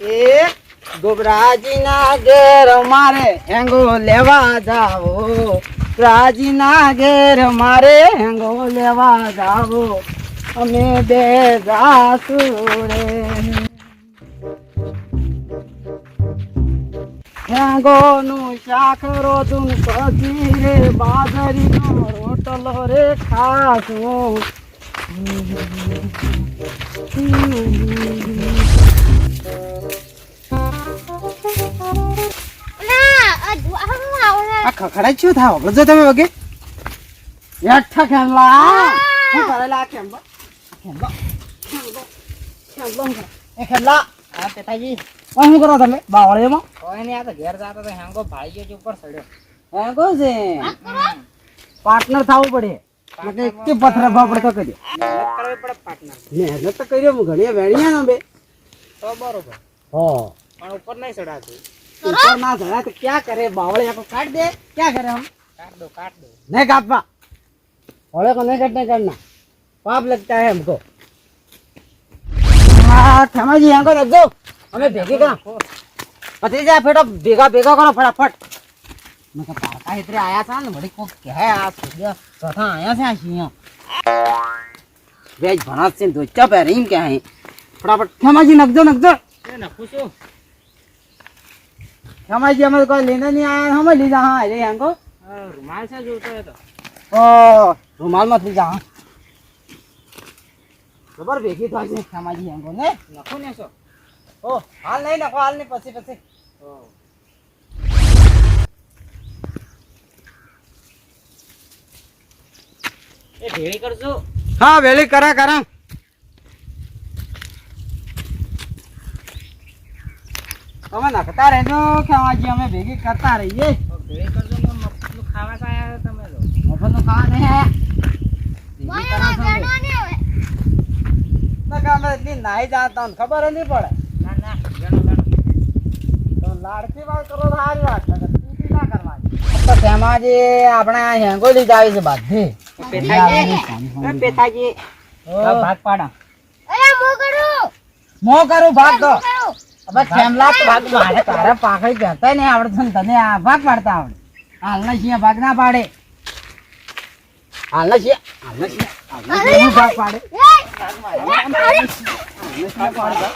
એ ગોબરાજીના ઘેર મારે હેંગો લેવા જાવો. રાજીના ઘેર મારે હેંગો લેવા જાવો. અમે બે જાસુ રે હેંગો નું શાક રોતું સજી રે, બાજરીનો રોટલો રે ખાશું. આ ખખડા શું થાવ જો તમે વગે? હેઠા ખેમલા શું કરેલા આ ખેમલો ખેમલો ખેમલો? એ ખેમલા હા પેતાજી શું કરો તમે? બાવળીમાં કોઈ નહીં આ તો ઘેર જતો તો હેંગો ભાઈ ગયો ઉપર ચડ્યો હેંગો છે? પાર્ટનર થવું પડે. એટલે કે પથરા ભાપડ તો કર્યો કરવી પડે પાર્ટનર. મહેનત તો કર્યો હું ઘણી વેણિયા ને બે. તો બરોબર. હા. પણ ઉપર નહીં ચડાતું ऊपर ना चढ़ा तो क्या करे बावड़े को काट दे क्या करे हम કાટ દો કાટ દો नहीं काटना बावड़े को नहीं काटने करना पाप लगता है हमको हाँ क्षमा जी यहाँ को रख दो हमें भेगे करा भतीजा फेटो भेगा भेगा करो फटाफट मैं तो पारका इतने आया था ना बड़ी को क्या है आज सूर्य चौथा आया से आज यहाँ वेज भनात से दो चाप है रहीम क्या है फटाफट क्षमा जी नक दो नक दो એ નખું છું તમારે જે અમે કોઈ લઈને નહીં આવ્યા અમે લીધા હા એટલે હેંગો. રૂમાલ છે જોતો હતો ઓ રૂમાલમાં થઈ જા ખબર ભેગી થાય છે સામાજી હેંગો ને? નખો ને છો ઓ હાલ નહીં નખો હાલ નહીં પછી પછી. ઓ. એ ભેળી કરજો હા વેલી કરા કરા. તમે નખતા રહેજો ખેમાજી અમે ભેગી કરતા રહીએ. મફતનું ખાવા તો તમે મફતનું ખાવા નહીં અમે. કે અમે એટલી નાઈ જાતા ખબર જ નહીં પડે. ના ના ગણો ગણો તો લાડકી વાત કરો તો સારી વાત ના કરવાની. તો ખેમાજી આપણે આ હેંગોલી જ આવી છે બાધી પેથાજી. ભાગ પાડા. મો કરું ભાગ તો ખેમલા તો ભાગ મારે તારે પાકડી કહેતા નહીં આવડતું તને આ ભાગ પાડતા આવડે. હાલના છીએ ભાગ ના પાડે. હાલના છીએ હાલના હું ભાગ પાડે. હાલના છીએ પાડે.